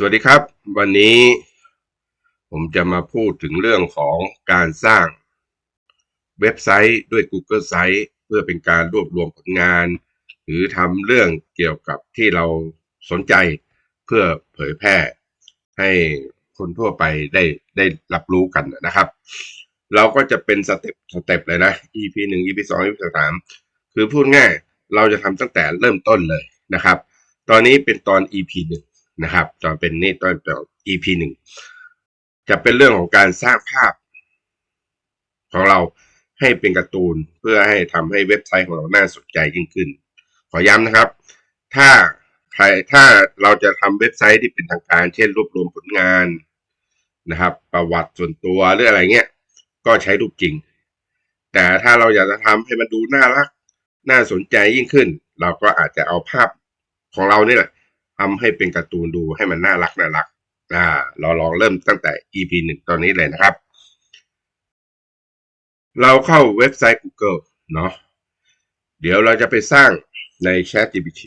สวัสดีครับ วันนี้ผมจะมาพูดถึงเรื่องของการสร้างเว็บไซต์ด้วย Google Site เพื่อเป็นการรวบรวมผลงาน หรือทำเรื่องเกี่ยวกับที่เราสนใจเพื่อเผยแพร่ให้คนทั่วไปได้ได้รับรู้กันนะครับ เราก็จะเป็นสเต็ปสเต็ปเลยนะ EP หนึ่ง EP สอง EP สามคือพูดง่ายเราจะทำตั้งแต่เริ่มต้นเลยนะครับ ตอนนี้เป็นตอน EP หนึ่ง นะครับ ตอนเป็นนี่ตอนตอน EP หนึ่งจะเป็นเรื่องของการสร้างภาพ ของเราให้เป็นการ์ตูนเพื่อให้ทำให้เว็บไซต์ของเราน่าสนใจยิ่งขึ้น ขอย้ำนะครับ ถ้าใครถ้าเราจะทำเว็บไซต์ที่เป็นทางการ เช่น รวบรวมผลงานนะครับ ประวัติส่วนตัวหรืออะไรเงี้ย ก็ใช้รูปจริง แต่ถ้าเราอยากจะทำให้มันดูน่ารัก น่าสนใจยิ่งขึ้น เราก็อาจจะเอาภาพของเราเนี่ยแหละ ทำให้เป็นการ์ตูนดูให้มันน่ารักน่ารักอ่าเราลองเริ่มตั้งแต่ EP หนึ่งตอนนี้เลยนะครับ เราเข้าเว็บไซต์ Google เนาะเดี๋ยวเราจะไปสร้างใน ChatGPT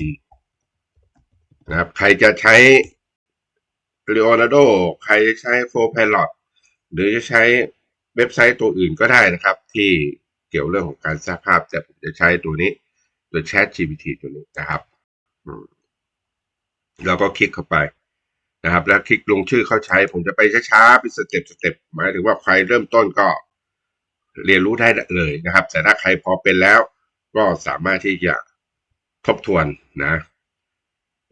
นะครับ ใครจะใช้ Leonardo ใครจะใช้ Copilot หรือจะใช้เว็บไซต์ตัวอื่นก็ได้นะครับ ที่เกี่ยวเรื่องของการสร้างภาพ แต่ผมจะใช้ตัวนี้ ตัว ChatGPT ตัวนี้นะครับ เราก็คลิกเข้าไปนะครับ แล้วคลิกลงชื่อเข้าใช้ ผมจะไปช้าๆเป็นสเต็ปสเต็ปหมายถึงว่าใครเริ่มต้นก็เรียนรู้ได้เลยนะครับ แต่ถ้าใครพอเป็นแล้ว ก็สามารถที่จะทบทวนนะ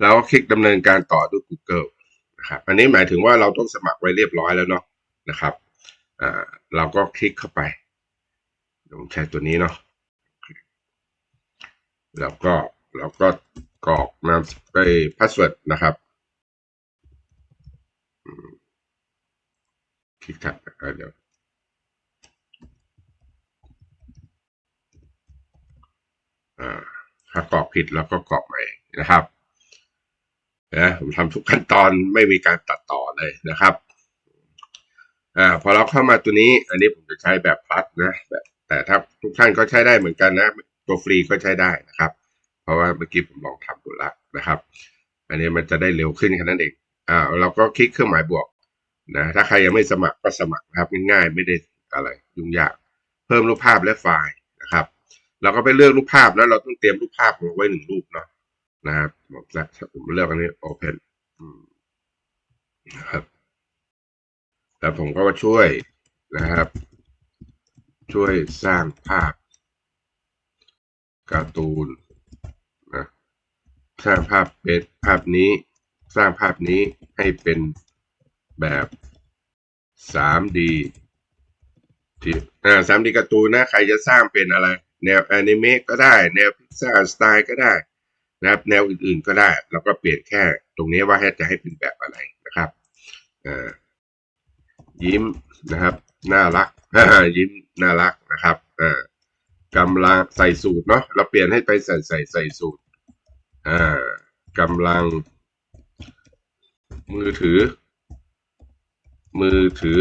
แล้วคลิกดำเนินการต่อด้วย Google นะครับอันนี้หมายถึงว่าเราต้องสมัครไว้เรียบร้อยแล้วเนาะนะครับอ่าเราก็คลิกเข้าไปลองใช้ตัวนี้เนาะแล้วก็เราก็ กรอกนามไปพาสเวิร์ดนะครับคลิกถัดเดี๋ยวถ้ากรอกผิดแล้วก็กรอกใหม่นะครับนะผมทำทุกขั้นตอนไม่มีการตัดต่อเลยนะครับอ่าพอเราเข้ามาตัวนี้ อันนี้ผมจะใช้แบบพลัสนะแบบแต่ถ้าทุกท่านก็ใช้ได้เหมือนกันนะ ตัวฟรีก็ใช้ได้นะครับ ราะว่าเมื่อกี้ผมลองทำดูแล้วนะครับ อันนี้มันจะได้เร็วขึ้นแค่นั้นเองอ่าเราก็คลิกเครื่องหมายบวกนะถ้าใครยังไม่สมัครก็สมัครนะครับง่ายๆไม่ได้อะไร ยุ่งยาก เพิ่มรูปภาพและไฟล์นะครับ เราก็ไปเลือกรูปภาพแล้วเราต้องเตรียมรูปภาพไว้หนึ่งรูปเนาะนะครับผมผมเลือกอันนี้ Open นะครับแล้วผมก็มาช่วยนะครับ ช่วยสร้างภาพการ์ตูน สร้างภาพเป็นภาพนี้ สร้างภาพนี้ให้เป็นแบบ 3D ที่อ่า 3D การ์ตูนนะใครจะสร้างเป็นอะไร แนวแอนิเมะก็ได้ แนวพิซซ่าสไตล์ก็ได้นะครับแนวอื่นๆก็ได้ เราก็เปลี่ยนแค่ตรงนี้ว่าให้จะให้เป็นแบบอะไรนะครับยิ้มนะครับ น่ารักยิ้มน่ารักนะครับกำลังใส่สูตรเนาะเราเปลี่ยนให้ไปใส่ใส่ใส่สูตร กำลัง มือถือ มือถือ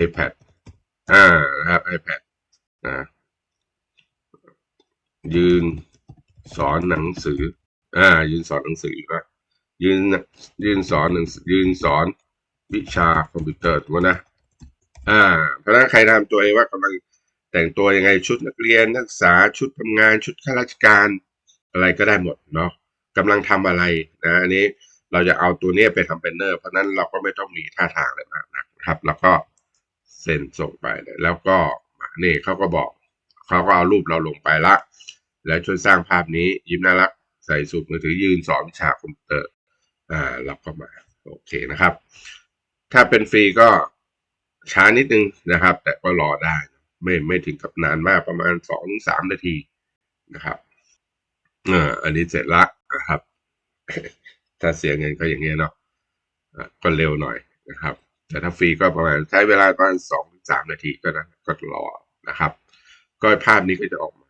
iPad อ่านะครับ iPad นะยืนสอนหนังสือ อ่า ยืนสอนหนังสือนะยืนยืนสอนหนังยืนสอนวิชาคอมพิวเตอร์ถูกไหมนะ อ่า เพราะนั้นใครทำตัวเองว่ากำลังแต่งตัวยังไงชุดนักเรียนนักศึกษาชุดทำงานชุดข้าราชการ อะไรก็ได้หมดเนาะกำลังทำอะไรนะอันนี้เราจะเอาตัวนี้ไปทำเป็นเนอร์ เพราะนั้นเราก็ไม่ต้องมีท่าทางอะไรมากนะครับ แล้วก็เซ็นส่งไปเลยแล้วก็นี่เขาก็บอกเขาก็เอารูปเราลงไปละ แล้วช่วยสร้างภาพนี้ยิ้มน่ารักใส่สูตรมือถือยืนสอนวิชาคอมพิวเตอร์อ่าเราก็มาโอเคนะครับ ถ้าเป็นฟรีก็ช้านิดนึงนะครับ แต่ก็รอได้ ไม่ไม่ถึงกับนานมากประมาณสองสามนาทีนะครับ อ่าอันนี้เสร็จละนะครับ ถ้าเสียเงินก็อย่างเงี้ยเนาะก็เร็วหน่อยนะครับ แต่ถ้าฟรีก็ประมาณใช้เวลาประมาณสองสามนาทีก็นะก็รอนะครับ ก็ภาพนี้ก็จะออกมา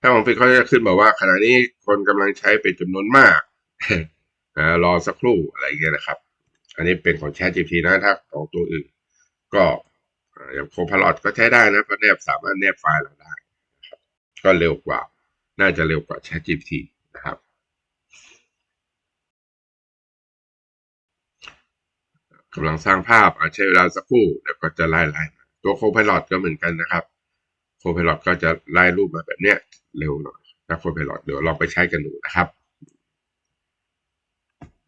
ถ้าของฟิกเขาจะขึ้นบอกว่าขณะนี้คนกำลังใช้เป็นจำนวนมากรอสักครู่อะไรเงี้ยนะครับ อันนี้เป็นของ Chat GPT นะถ้าของตัวอื่น ก็อย่างโคพาลอตก็ใช้ได้นะเพราะแนบสามารถแนบไฟล์เราได้ ก็เร็วกว่า น่าจะเร็วกว่า Chat GPT นะครับกำลังสร้างภาพอาจใช้เวลาสักครู่เดี๋ยวก็จะไล่ไล่ตัวโค p พ l o t ก็เหมือนกันนะครับโค p พ l o t ก็จะไล่รูปมาแบบเนี้ยเร็วหน่อยนะโค p พ l o t เดี๋ยวลองไปใช้กันดูนะครับ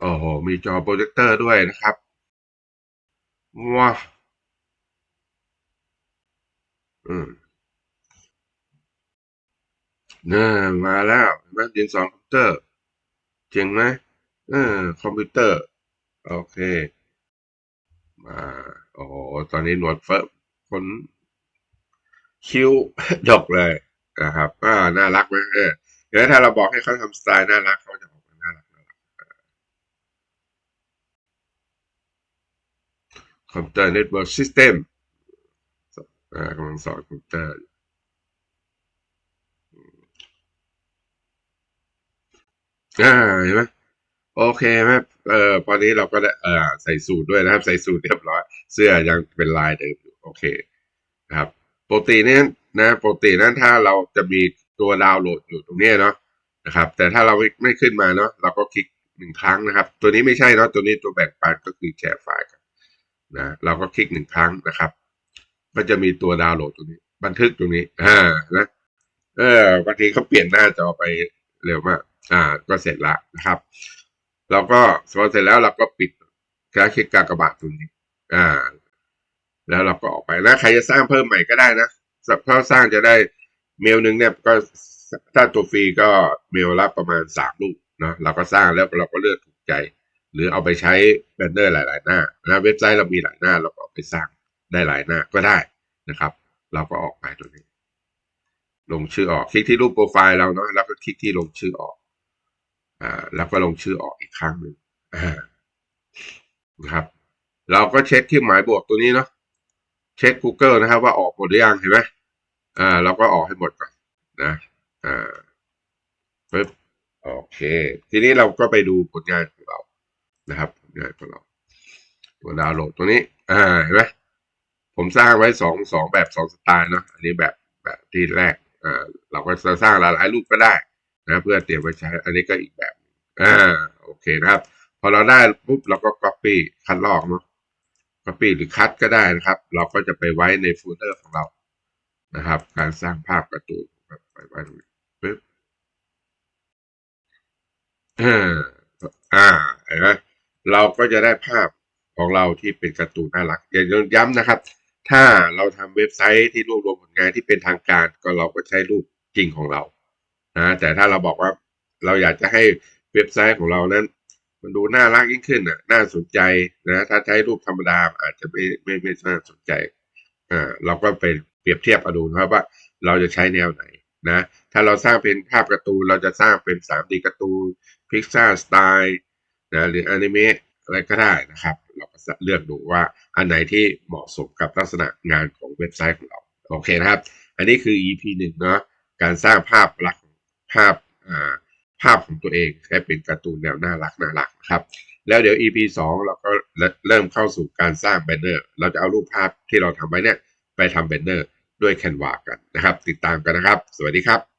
โอ้โหมีจอโปรเจคเตอร์ด้วยนะครับว้าอืม น่มาแล้วเห็นไหมดินสอคอมพิวเตอร์ เจ๋งไหมเออคอมพิวเตอร์ โอเค มาโอ้ตอนนี้หนวดเฟิร์มขนคิ้วดกเลยนะครับอ่าน่ารักไหมเออเดี๋ยวถ้าเราบอกให้เขาทำสไตล์น่ารักเขาจะออกมาน่ารักน่ารักคอมพิวเตอร์เน็ตเวิร์กซิสเต็มอ่ากำลังสอนคอมพิวเตอร์ อ่าเห็นไหมโอเคไหมเอ่อตอนนี้เราก็ได้เอ่อใส่สูตรด้วยนะครับ ใส่สูตรเรียบร้อย เสื้อยังเป็นลายเดิมอยู่โอเคนะครับปกติเนี่ยนะปกตินั้นถ้าเราจะมีตัวดาวน์โหลดอยู่ตรงนี้เนาะนะครับ แต่ถ้าเราไม่ไม่ขึ้นมาเนาะเราก็คลิกหนึ่งครั้งนะครับ ตัวนี้ไม่ใช่เนาะตัวนี้ตัวแบ่งปันก็คือแชร์ไฟล์กันนะเราก็คลิกหนึ่งครั้งนะครับ ก็จะมีตัวดาวน์โหลดตรงนี้ บันทึกตรงนี้อ่านะเออบางทีเขาเปลี่ยนหน้าจอไปเร็วมาก อ่าก็เสร็จละนะครับ เราก็พอเสร็จแล้วเราก็ปิดแค่คลิกกากบาทตรงนี้ อ่า แล้วเราก็ออกไปนะใครจะสร้างเพิ่มใหม่ก็ได้นะถ้าสร้างจะได้เมลหนึ่งเนี่ยก็ถ้าตัวฟรีก็เมลละประมาณสามลูกเนาะเราก็สร้างแล้วเราก็เลือกถูกใจ หรือเอาไปใช้แบนเนอร์หลาย ๆ หน้านะเว็บไซต์เรามีหลายหน้า เราก็ไปสร้างได้หลายหน้าก็ได้นะครับ เราก็ออกไปตรงนี้ ลงชื่อออกคลิกที่รูปโปรไฟล์เราเนาะแล้วก็คลิกที่ลงชื่อออก แล้วก็ลงชื่อออกอีกครั้งหนึ่งนะครับ เราก็เช็คที่หมายบวกตัวนี้เนาะเช็ค Google นะครับว่าออกหมดหรือยังเห็นไหมอ่าเราก็ออกให้หมดก่อนนะอ่าปึ๊บโอเค ทีนี้เราก็ไปดูผลงานของเรานะครับผลงานของเรา ตัวดาวน์โหลดตัวนี้อ่าเห็นไหมผมสร้างไว้สองสองแบบสองสไตล์เนาะอันนี้แบบแบบที่แรกอ่าเราก็จะสร้างหลายๆรูปก็ได้ นะเพื่อเตรียมไว้ใช้ อันนี้ก็อีกแบบอ่าโอเคนะครับ พอเราได้ปุ๊บเราก็ copy คัดลอกเนาะ copy หรือคัดก็ได้นะครับ เราก็จะไปไว้ในโฟลเดอร์ของเรานะครับ การสร้างภาพการ์ตูนไปไว้ตรงนี้ปึ๊บอ่าอ่าเห็นไหมเราก็จะได้ภาพของเราที่เป็นการ์ตูนน่ารักอย่าย้ำนะครับ ถ้าเราทำเว็บไซต์ที่รวบรวมผลงานที่เป็นทางการ ก็เราก็ใช้รูปจริงของเรา นะแต่ถ้าเราบอกว่าเราอยากจะให้เว็บไซต์ของเรานั้น มันดูน่ารักยิ่งขึ้นน่ะน่าสนใจนะถ้าใช้รูปธรรมดาอาจจะไม่ไม่ไม่น่าสนใจอ่าเราก็ไปเปรียบเทียบเอาดูนะครับว่าเราจะใช้แนวไหนนะ ถ้าเราสร้างเป็นภาพการ์ตูนเราจะสร้างเป็น 3D การ์ตูนพิกซ r สไตล์นะหรืออนิเมะอะไรก็ได้นะครับ เราก็เลือกดูว่าอันไหนที่เหมาะสมกับลักษณะงานของเว็บไซต์ของเรา โอเคนะครับ อันนี้คือ EP หนึ่งเนาะการสร้างภาพลักษ ภาพอ่าภาพของตัวเองให้เป็นการ์ตูนแนวน่ารักน่ารักนะครับ แล้วเดี๋ยว EP สองเราก็เริ่มเข้าสู่การสร้างแบนเนอร์ เราจะเอารูปภาพที่เราทำไว้เนี่ยไปทำแบนเนอร์ด้วยแคนวากันนะครับ ติดตามกันนะครับ สวัสดีครับ